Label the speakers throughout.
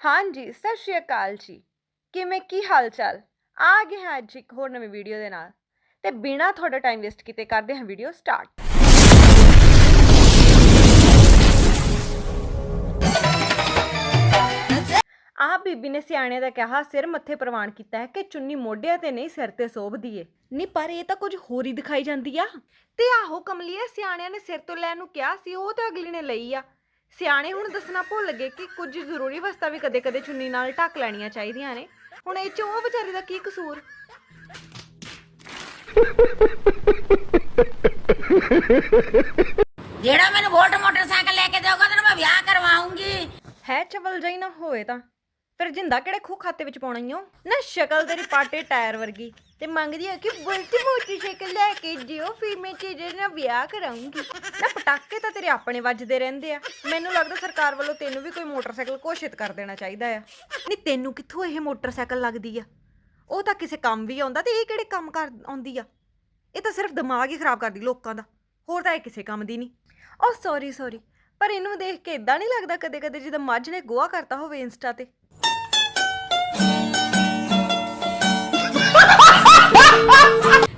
Speaker 1: ਹਾਂਜੀ ਸਤਿ ਸ਼੍ਰੀ ਅਕਾਲ ਜੀ। ਕਿਵੇਂ ਕੀ ਹਾਲ ਚਾਲ ਆ ਗਏ ਹਾਂ ਅੱਜ ਇੱਕ ਹੋਰ ਨਵੀਂ ਵੀਡੀਓ ਦੇ ਨਾਲ। ਤੇ ਬਿਨਾ ਤੁਹਾਡਾ ਟਾਈਮ ਵੇਸਟ ਕੀਤੇ ਕਰਦੇ ਹਾਂ ਵੀਡੀਓ ਸਟਾਰਟ ਆਹ ਬੀਬੀ ਨੇ ਸਿਆਣਿਆਂ ਦਾ ਕਿਹਾ ਸਿਰ ਮੱਥੇ ਪ੍ਰਵਾਨ ਕੀਤਾ ਹੈ ਕਿ ਚੁੰਨੀ ਮੋਢਿਆਂ ਤੇ ਨਹੀਂ ਸਿਰ ਤੇ ਸੋਭਦੀ ਏ ਨਹੀਂ ਪਰ ਇਹ ਤਾਂ ਕੁਝ ਹੋਰ ਹੀ ਦਿਖਾਈ ਜਾਂਦੀ ਆ। ਤੇ ਆਹੋ ਕਮਲੀਏ ਸਿਆਣਿਆਂ ਨੇ ਸਿਰ ਤੋਂ ਲੈਣ ਨੂੰ ਕਿਹਾ ਸੀ ਉਹ ਤਾਂ ਅਗਲੀ ਨੇ ਲਈ ਆ। ਸਿਆਣੇ ਹੁਣ ਦੱਸਣਾ ਭੁੱਲ ਗਏ ਕਿ ਕੁਝ ਜ਼ਰੂਰੀ ਵਸਤਾਂ ਵੀ ਕਦੇ-ਕਦੇ ਚੁੰਨੀ ਨਾਲ ਢੱਕ ਲੈਣੀਆਂ ਚਾਹੀਦੀਆਂ ਨੇ। ਹੁਣ ਇਹ ਚ ਉਹ ਵਿਚਾਰੀ ਦਾ ਕੀ ਕਸੂਰ?
Speaker 2: ਜਿਹੜਾ ਮੈਨੂੰ ਵੋਲਟ ਮੋਟਰਸਾਈਕਲ ਲੈ ਕੇ ਦੇਊਗਾ ਤੇ ਮੈਂ ਵਿਆਹ ਕਰਵਾਉਂਗੀ।
Speaker 1: ਹੈ ਚਵਲ ਜਾਈ ਨਾ ਹੋਵੇ ਤਾਂ। ਫਿਰ ਜਿੰਦਾ ਕਿਹੜੇ ਖੂ ਖਾਤੇ ਵਿੱਚ ਪਾਉਣਾ ਈ ਓ? ਨਾ ਸ਼ਕਲ ਤੇਰੀ ਪਾਟੇ ਟਾਇਰ ਵਰਗੀ। ਤੇ ਮੰਗਦੀ ਹੈ ਕਿ ਬੁਲਟ ਮੋਟਰਸਾਈਕਲ ਲੈ ਕੇ ਦਿਓ ਫਿਰ ਮੈਂ ਤੇਰੇ ਨਾਲ ਵਿਆਹ ਕਰਾਉਂਗੀ। ਨਾ ਪਟਾਕੇ ਤਾਂ ਤੇਰੇ ਆਪਣੇ ਵੱਜਦੇ ਰਹਿੰਦੇ ਆ। ਮੈਨੂੰ ਲੱਗਦਾ ਸਰਕਾਰ ਵੱਲੋਂ ਤੈਨੂੰ ਵੀ ਕੋਈ ਮੋਟਰਸਾਈਕਲ ਘੋਸ਼ਿਤ ਕਰ ਦੇਣਾ ਚਾਹੀਦਾ ਆ। ਨਹੀਂ ਤੈਨੂੰ ਕਿੱਥੋਂ ਇਹ ਮੋਟਰਸਾਈਕਲ ਲੱਗਦੀ ਆ? ਉਹ ਤਾਂ ਕਿਸੇ ਕੰਮ ਵੀ ਆਉਂਦਾ ਤੇ ਇਹ ਕਿਹੜੇ ਕੰਮ ਕਰ ਆਉਂਦੀ ਆ? ਇਹ ਤਾਂ ਸਿਰਫ ਦਿਮਾਗ ਹੀ ਖਰਾਬ ਕਰਦੀ ਲੋਕਾਂ ਦਾ। ਹੋਰ ਤਾਂ ਇਹ ਕਿਸੇ ਕੰਮ ਦੀ ਨਹੀਂ ਓ ਸੌਰੀ ਸੌਰੀ ਪਰ ਇਹਨੂੰ ਦੇਖ ਕੇ ਇਦਾਂ ਨਹੀਂ ਲੱਗਦਾ ਕਦੇ ਕਦੇ ਜਿੱਦਾਂ ਮੱਝ ਨੇ ਗੋਹਾ ਕਰਤਾ ਹੋਵੇ ਇੰਸਟਾ ਤੇ।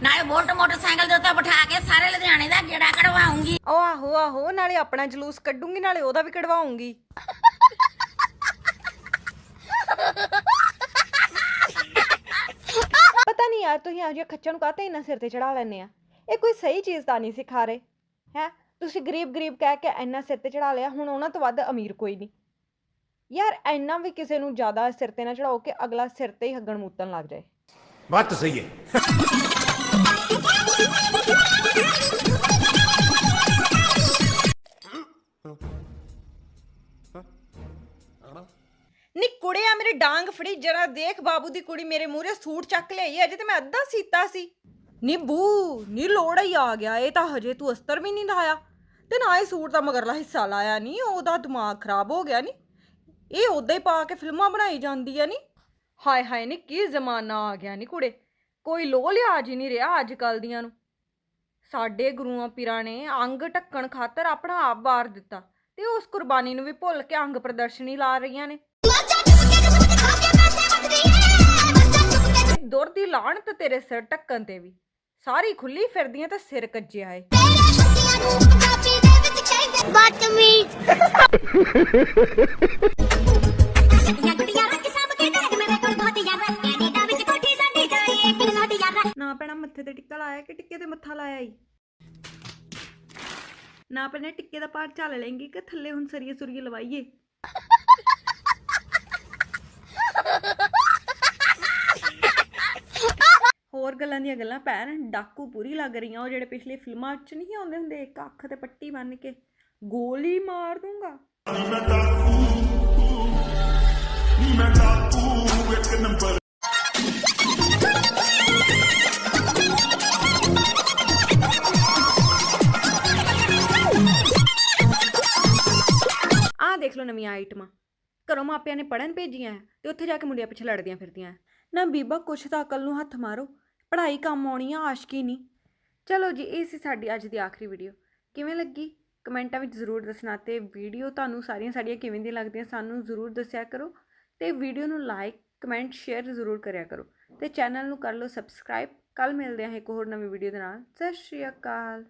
Speaker 2: ਨਾਲੇ ਬੋਲਟ ਮੋਟਰਸਾਈਕਲ ਦੇ ਉੱਤੇ ਬਿਠਾ ਕੇ ਸਾਰੇ ਲੁਧਿਆਣੇ ਦਾ ਗੇੜਾ ਕਢਵਾਉਂਗੀ।
Speaker 1: ਉਹ ਆਹੋ ਆਹੋ ਨਾਲੇ ਆਪਣਾ ਜਲੂਸ ਕੱਢੂੰਗੀ ਨਾਲੇ ਉਹਦਾ ਵੀ ਕਢਵਾਉਂਗੀ। ਪਤਾ ਨਹੀਂ ਯਾਰ ਤੁਸੀਂ ਆਹ ਜਿਹਾ ਨੂੰ ਕਾਹਤੇ ਇੰਨਾ ਸਿਰ ਤੇ ਚੜਾ ਲੈਂਦੇ ਆ? ਇਹ ਕੋਈ ਸਹੀ ਚੀਜ਼ ਤਾਂ ਨਹੀਂ ਸਿਖਾ ਰਹੇ ਹੈ? ਤੁਸੀਂ ਗਰੀਬ ਗਰੀਬ ਕਹਿ ਕੇ ਇੰਨਾ ਸਿਰ ਤੇ ਚੜਾ ਲਿਆ ਹੁਣ ਉਹਨਾਂ ਤੋਂ ਵੱਧ ਅਮੀਰ ਕੋਈ ਨਹੀਂ। ਯਾਰ ਇੰਨਾ ਵੀ ਕਿਸੇ ਨੂੰ ਜ਼ਿਆਦਾ ਸਿਰ ਤੇ ਨਾ ਚੜਾਓ ਕਿ ਅਗਲਾ ਸਿਰ ਤੇ ਹੀ ਹੱਗਣ ਮੂਤਣ ਲੱਗ ਜਾਏ।
Speaker 3: ਬਾਤ ਸਹੀ ਹੈ।
Speaker 1: ਨੀ ਕੁੜਿਆ, ਮੇਰੇ ਡਾਂਗ ਫੜੀ, ਜਰਾ ਦੇਖ ਬਾਬੂ ਦੀ ਕੁੜੀ ਮੇਰੇ ਮੂਹਰੇ ਸੂਟ ਚੱਕ ਲਈ ਅਜੇ ਤੇ ਮੈਂ ਅੱਧਾ ਸੀਤਾ ਸੀ। ਨੀ ਬੂ, ਨੀ ਲੋੜਾ ਹੀ ਆ ਗਿਆ, ਇਹ ਤਾਂ ਹਜੇ ਤੂੰ ਅਸਤਰ ਵੀ ਨਹੀਂ ਲਾਇਆ। ਤੇ ਨਾ ਇਹ ਸੂਟ ਦਾ ਮਗਰਲਾ ਹਿੱਸਾ ਲਾਇਆ ਨਹੀਂ ਉਹਦਾ ਦਿਮਾਗ ਖਰਾਬ ਹੋ ਗਿਆ ਨਹੀਂ ਇਹ ਉਦਾਂ ਹੀ ਪਾ ਕੇ ਫਿਲਮਾਂ ਬਣਾਈ ਜਾਂਦੀ ਆ ਨੀ। ਹਾਏ ਹਾਏ, ਨੀ ਕੀ ਜ਼ਮਾਨਾ ਆ ਗਿਆ ਨੀ ਕੁੜੇ। ਕੋਈ ਲੋ ਲਿਹਾਜ਼ ਹੀ ਨਹੀਂ ਰਿਹਾ ਅੱਜ ਕੱਲ ਦੀਆਂ ਨੂੰ। ਸਾਡੇ ਗੁਰੂਆਂ ਪੀਰਾਂ ਨੇ ਅੰਗ ਢੱਕਣ ਖਾਤਰ ਆਪਣਾ ਆਪ ਵਾਰ ਦਿੱਤਾ ਤੇ ਉਸ ਕੁਰਬਾਨੀ ਨੂੰ ਵੀ ਭੁੱਲ ਕੇ ਅੰਗ ਪ੍ਰਦਰਸ਼ਨੀ ਲਾ ਰਹੀਆਂ ਨੇ। ਦੁਰ ਦੀ ਲਾਹਣਤ ਤੇਰੇ ਸਿਰ ਢੱਕਣ ਤੇ ਵੀ। ਸਾਰੀ ਖੁੱਲੀ ਫਿਰਦੀਆਂ ਤੇ ਸਿਰ ਕੱਜਿਆ ਏ।
Speaker 2: ਗੱਡੀਆਂ
Speaker 1: ਮੱਥੇ ਤੇ ਟਿੱਕਾ ਲਾਇਆ ਕਿ ਟਿੱਕੇ ਤੇ ਮੱਥਾ ਲਾਇਆ ਈ? ਨਾ ਪੈਣਾ ਟਿੱਕੇ ਦਾ ਪਾਰ ਚੱਲ ਲੈਂਗੀ ਕਿ ਥੱਲੇ ਹੁਣ ਸਰੀਏ ਸੁਰੀਏ ਲਵਾਈਏ? ਹੋਰ ਗੱਲਾਂ ਦੀਆਂ ਗੱਲਾਂ ਭੈਣ, ਡਾਕੂ ਪੂਰੀ ਲੱਗ ਰਹੀਆਂ, ਉਹ ਜਿਹੜੇ ਪਿਛਲੇ ਫਿਲਮਾਂ 'ਚ ਨਹੀਂ ਆਉਂਦੇ ਹੁੰਦੇ, ਇੱਕ ਅੱਖ ਤੇ ਪੱਟੀ ਬੰਨ ਕੇ, ਗੋਲੀ ਮਾਰ ਦੂੰਗਾ। ਆਹ ਦੇਖ ਲਓ ਨਵੀਆਂ ਆਈਟਮਾਂ। ਘਰੋਂ ਮਾਪਿਆਂ ਨੇ ਪੜਨ ਭੇਜੀਆਂ ਹੈ ਤੇ ਉੱਥੇ ਜਾ ਕੇ ਮੁੰਡਿਆਂ ਪਿੱਛੇ ਲੜਦੀਆਂ ਫਿਰਦੀਆਂ ਨਾ ਬੀਬਾ ਕੁਛ ਤਾਂ ਅਕਲ ਨੂੰ ਹੱਥ ਮਾਰੋ। ਪੜ੍ਹਾਈ ਕੰਮ ਆਉਣੀ ਆ ਆਸ਼ਕੀ ਨਹੀਂ। ਚਲੋ ਜੀ ਇਹ ਸੀ ਸਾਡੀ ਅੱਜ ਦੀ ਆਖਰੀ ਵੀਡੀਓ। ਕਿਵੇਂ ਲੱਗੀ? ਕਮੈਂਟਾਂ ਵਿੱਚ ਜ਼ਰੂਰ ਦੱਸਣਾ ਤੇ ਵੀਡੀਓ ਤੁਹਾਨੂੰ ਸਾਰੀਆਂ ਸਾਡੀਆਂ ਕਿਵੇਂ ਦੀ ਲੱਗਦੀਆਂ ਸਾਨੂੰ ਜ਼ਰੂਰ ਦੱਸਿਆ ਕਰੋ। ਤੇ ਵੀਡੀਓ ਨੂੰ ਲਾਈਕ ਕਮੈਂਟ ਸ਼ੇਅਰ ਜ਼ਰੂਰ ਕਰਿਆ ਕਰੋ। ਤੇ ਚੈਨਲ ਨੂੰ ਕਰ ਲਓ ਸਬਸਕ੍ਰਾਈਬ ਕੱਲ ਮਿਲਦੇ ਹਾਂ ਇੱਕ ਹੋਰ ਨਵੀਂ ਵੀਡੀਓ ਦੇ ਨਾਲ। ਸਤਿ ਸ਼੍ਰੀ ਅਕਾਲ।